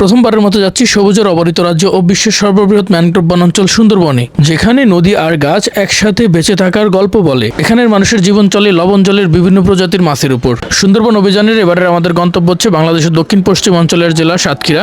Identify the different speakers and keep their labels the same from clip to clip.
Speaker 1: প্রথমবারের মতো যাচ্ছি সবুজের অবরিত রাজ্য ও বিশ্বের সর্ববৃহৎ ম্যানগ্রোভ বনাঞ্চল সুন্দরবনে, যেখানে নদী আর গাছ একসাথে বেঁচে থাকার গল্প বলে। এখানের মানুষের জীবন চলে লবণ জলের বিভিন্ন প্রজাতির মাছের উপর। সুন্দরবন অভিযানের এবারের আমাদের গন্তব্য হচ্ছে বাংলাদেশের দক্ষিণ পশ্চিম অঞ্চলের জেলা সাতক্ষীরা।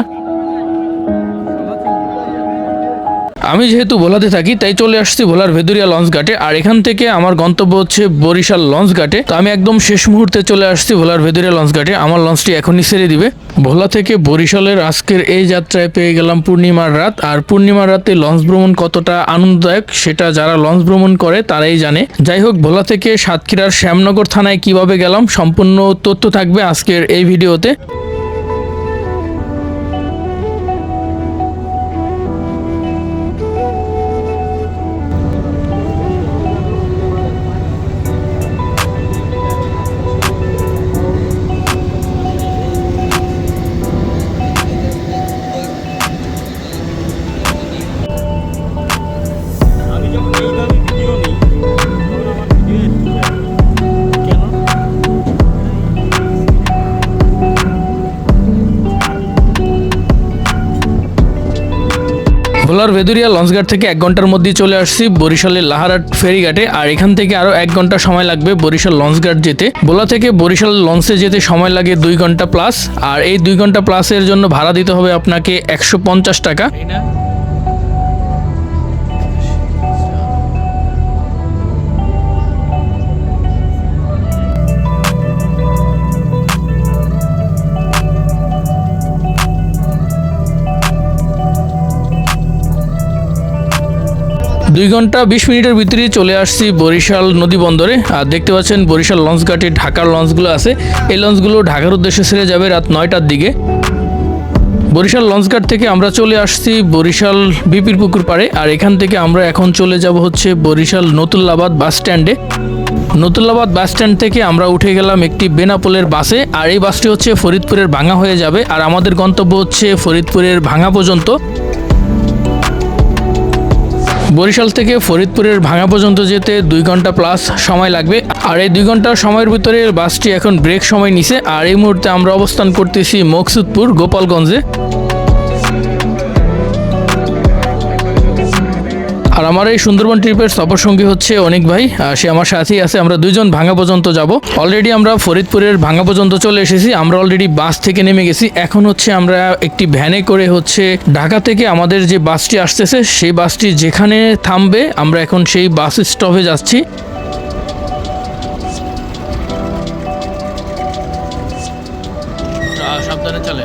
Speaker 1: আমি যেহেতু ভোলাতে থাকি, তাই চলে আসছি ভোলার ভেদুরিয়া লঞ্চ ঘাটে। আর এখান থেকে আমার গন্তব্য হচ্ছে বরিশাল লঞ্চ ঘাটে। তো আমি একদম শেষ মুহূর্তে চলে আসছি ভোলার ভেদুরিয়া লঞ্চ ঘাটে। আমার লঞ্চটি এখনই ছেড়ে দিবে। ভোলা থেকে বরিশালের আজকের এই যাত্রায় পেয়ে গেলাম পূর্ণিমার রাত। আর পূর্ণিমার রাতে লঞ্চ ভ্রমণ কতটা আনন্দদায়ক, সেটা যারা লঞ্চ ভ্রমণ করে, তারাই জানে। যাই হোক, ভোলা থেকে সাতক্ষীরার শ্যামনগর থানায় কীভাবে গেলাম, সম্পূর্ণ তথ্য থাকবে আজকের এই ভিডিওতে। ভোলার ভেদুরিয়া লঞ্চঘাট থেকে এক ঘণ্টার মধ্যে চলে আসছি বরিশালের লাহারাট ফেরিঘাটে। আর এখান থেকে আরও এক ঘণ্টা সময় লাগবে বরিশাল লঞ্চঘাট যেতে। ভোলা থেকে বরিশাল লঞ্চে যেতে সময় লাগে দুই ঘণ্টা প্লাস আর এই দুই ঘণ্টা প্লাসের জন্য ভাড়া দিতে হবে আপনাকে একশো পঞ্চাশ টাকা। দুই ঘণ্টা বিশ মিনিটের ভিতরে চলে আসছি বরিশাল নদী বন্দরে। আর দেখতে পাচ্ছেন বরিশাল লঞ্চ ঘাটে ঢাকার লঞ্চগুলো আছে। এই লঞ্চগুলো ঢাকার উদ্দেশ্যে ছেড়ে যাবে রাত নয়টার দিকে। বরিশাল লঞ্চঘাট থেকে আমরা চলে আসছি বরিশাল বিপির পুকুর পাড়ে। আর এখান থেকে আমরা এখন চলে যাব হচ্ছে বরিশাল নতুল্লাবাদ বাস স্ট্যান্ডে। নতুল্লাবাদ বাস স্ট্যান্ড থেকে আমরা উঠে গেলাম একটি বেনাপোলের বাসে। আর এই বাসটি হচ্ছে ফরিদপুরের ভাঙা হয়ে যাবে। আর আমাদের গন্তব্য হচ্ছে ফরিদপুরের ভাঙা পর্যন্ত। বরিশাল থেকে ফরিদপুরের ভাঙা পর্যন্ত যেতে দুই ঘণ্টা প্লাস সময় লাগবে। আর এই দুই ঘণ্টা সময়ের ভিতরে বাসটি এখন ব্রেক সময় নিছে। আর এই মুহূর্তে আমরা অবস্থান করতেছি মকসুদপুর গোপালগঞ্জে। আমার এই সুন্দরবন ট্রিপের সফর সঙ্গী হচ্ছে অনেক ভাই সে আমার সাথেই আছে। আমরা দুইজন ভাঙা পর্যন্ত যাব। অলরেডি আমরা ফরিদপুরের ভাঙা পর্যন্ত চলে এসেছি। আমরা অলরেডি বাস থেকে নেমে গেছি। এখন হচ্ছে আমরা একটি ভ্যানে করে হচ্ছে ঢাকা থেকে আমাদের যে বাসটি আসতেছে, সেই বাসটি যেখানে থামবে, আমরা এখন সেই বাস স্টপে যাচ্ছি। সাবধানে চলে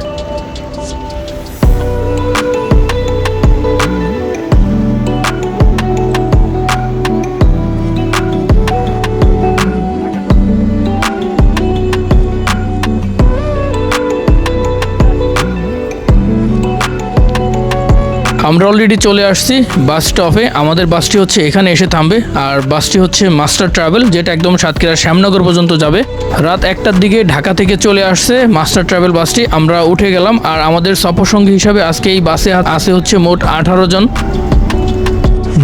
Speaker 1: আমরা অলরেডি চলে আসছি বাস স্টপে আমাদের বাসটি হচ্ছে এখানে এসে থামবে। আর বাসটি হচ্ছে মাস্টার ট্রাভেল যেটা একদম সাতক্ষীরা শ্যামনগর পর্যন্ত যাবে। রাত একটার দিকে ঢাকা থেকে চলে আসছে মাস্টার ট্রাভেল বাসটি আমরা উঠে গেলাম। আর আমাদের সফরসঙ্গী হিসাবে আজকে এই বাসে আসে হচ্ছে মোট আঠারো জন।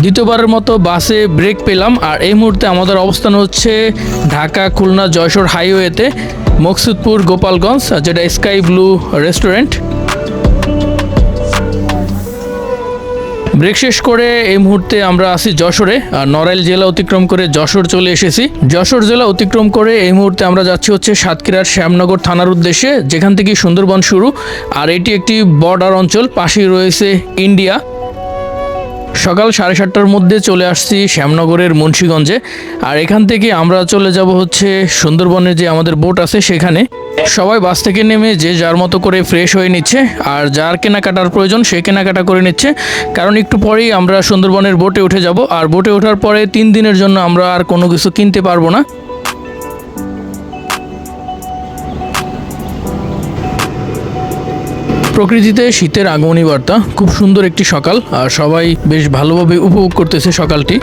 Speaker 1: দ্বিতীয়বারের মতো বাসে ব্রেক পেলাম। আর এই মুহূর্তে আমাদের অবস্থান হচ্ছে ঢাকা খুলনা যশোর হাইওয়েতে মকসুদপুর গোপালগঞ্জ যেটা স্কাই ব্লু রেস্টুরেন্ট ব্রেক শেষ করে এই মুহূর্তে আমরা আসি যশোরে, আর নড়াইল জেলা অতিক্রম করে যশোর চলে এসেছি। যশোর জেলা অতিক্রম করে এই মুহূর্তে আমরা যাচ্ছি হচ্ছে সাতক্ষীরার শ্যামনগর থানার উদ্দেশ্যে, যেখান থেকে সুন্দরবন শুরু। আর এটি একটি বর্ডার অঞ্চল, পাশেই রয়েছে ইন্ডিয়া। সকাল সাড়ে সাতটার মধ্যে চলে আসছি শ্যামনগরের মুন্সীগঞ্জে। আর এখান থেকে আমরা চলে যাব হচ্ছে সুন্দরবনের যে আমাদের বোট আছে সেখানে। সবাই বাস থেকে নেমে যে যার মতো করে ফ্রেশ হয়ে নিচ্ছে, আর যার কেনাকাটার প্রয়োজন সে কেনাকাটা করে নিচ্ছে। কারণ একটু পরেই আমরা সুন্দরবনের বোটে উঠে যাব, আর বোটে ওঠার পরে তিন দিনের জন্য আমরা আর কোনো কিছু কিনতে পারব না। প্রকৃতিতে শীতের আগমনী বার্তা, খুব সুন্দর একটি সকাল, আর সবাই বেশ ভালোভাবে উপভোগ করতেছে সকালটি।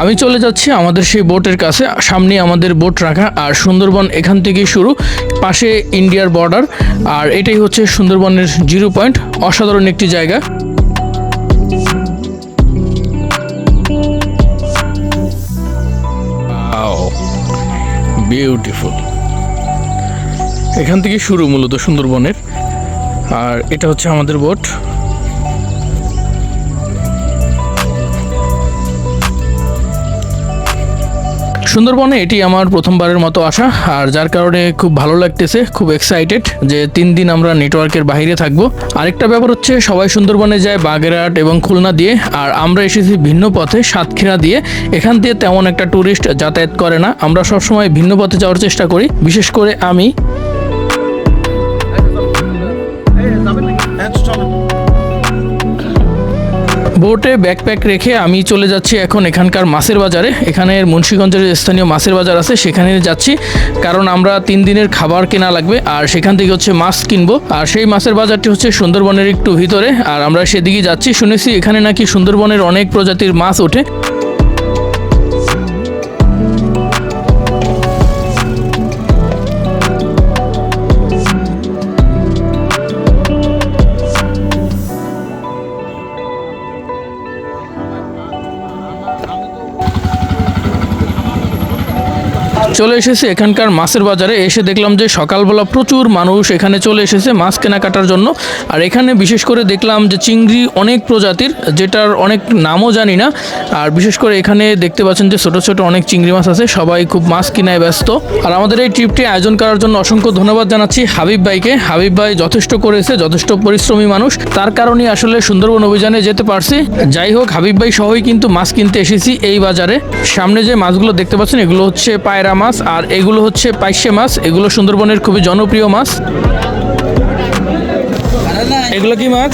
Speaker 1: আমি চলে যাচ্ছি আমাদের সেই বোটের কাছে। সামনে আমাদের বোট রাখা আর সুন্দরবন এখান থেকেই শুরু, পাশে ইন্ডিয়ার বর্ডার আর এটাই হচ্ছে সুন্দরবনের জিরো পয়েন্ট অসাধারণ একটি জায়গা। বিউটিফুল এখান থেকে শুরু মূলত সুন্দরবনের। আর এটা হচ্ছে আমাদের বোট। সুন্দরবনে এটি আমার প্রথমবারের মতো আসা, আর যার কারণে খুব ভালো লাগতেছে, খুব এক্সাইটেড যে তিন দিন আমরা নেটওয়ার্কের বাইরে থাকব। আরেকটা ব্যাপার হচ্ছে, সবাই সুন্দরবনে যায় বাগেরহাট এবং খুলনা দিয়ে, আর আমরা এসেছি ভিন্ন পথে, সাতক্ষীরা দিয়ে। এখান দিয়ে তেমন একটা ট্যুরিস্ট যাতায়াত করে না। আমরা সবসময় ভিন্ন পথে যাওয়ার চেষ্টা করি, বিশেষ করে আমি। বোটে ব্যাকপ্যাক রেখে আমি চলে যাচ্ছি এখন এখানকার মাছের বাজারে। এখানের মুন্সীগঞ্জের স্থানীয় মাছের বাজার আছে, সেখানে যাচ্ছি। কারণ আমরা তিন দিনের খাবার কেনা লাগবে, আর সেখান থেকে হচ্ছে মাছ কিনবো। আর সেই মাছের বাজারটি হচ্ছে সুন্দরবনের একটু ভিতরে, আর আমরা সেদিকে যাচ্ছি। শুনেছি এখানে নাকি সুন্দরবনের অনেক প্রজাতির মাছ ওঠে। চলে এসেছি এখানকার মাছের বাজারে। এসে দেখলাম যে সকালবেলা প্রচুর মানুষ এখানে চলে এসেছে মাছ কেনাকাটার জন্য। আর এখানে বিশেষ করে দেখলাম যে চিংড়ি অনেক প্রজাতির, যেটার অনেক নামও জানি না। আর বিশেষ করে এখানে দেখতে পাচ্ছেন যে ছোট ছোট অনেক চিংড়ি মাছ আছে, সবাই খুব মাছ কিনায় ব্যস্ত। আর আমাদের এই ট্রিপটি আয়োজন করার জন্য অসংখ্য ধন্যবাদ জানাচ্ছি হাবিব ভাইকে। হাবিব ভাই যথেষ্ট করেছে, যথেষ্ট পরিশ্রমী মানুষ। তার কারণেই আসলে সুন্দরবন অভিযানে যেতে পারছি। যাই হোক, হাবিব ভাই সহই কিন্তু মাছ কিনতে এসেছি এই বাজারে। সামনে যে মাছগুলো দেখতে পাচ্ছেন, এগুলো হচ্ছে পায়রা মাছ। আর এগুলো হচ্ছে পাইসে মাছ। এগুলো সুন্দরবনের খুবই জনপ্রিয় মাছ। এগুলো কি মাছ?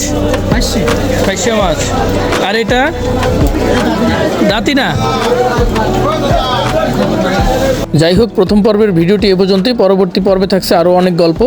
Speaker 1: পাইসে মাছ। আর এটা? দাঁতি না? যাই হোক প্রথম পর্বের ভিডিওটি এ পর্যন্তই। পরবর্তী পর্বে থাকছে আরও অনেক গল্প।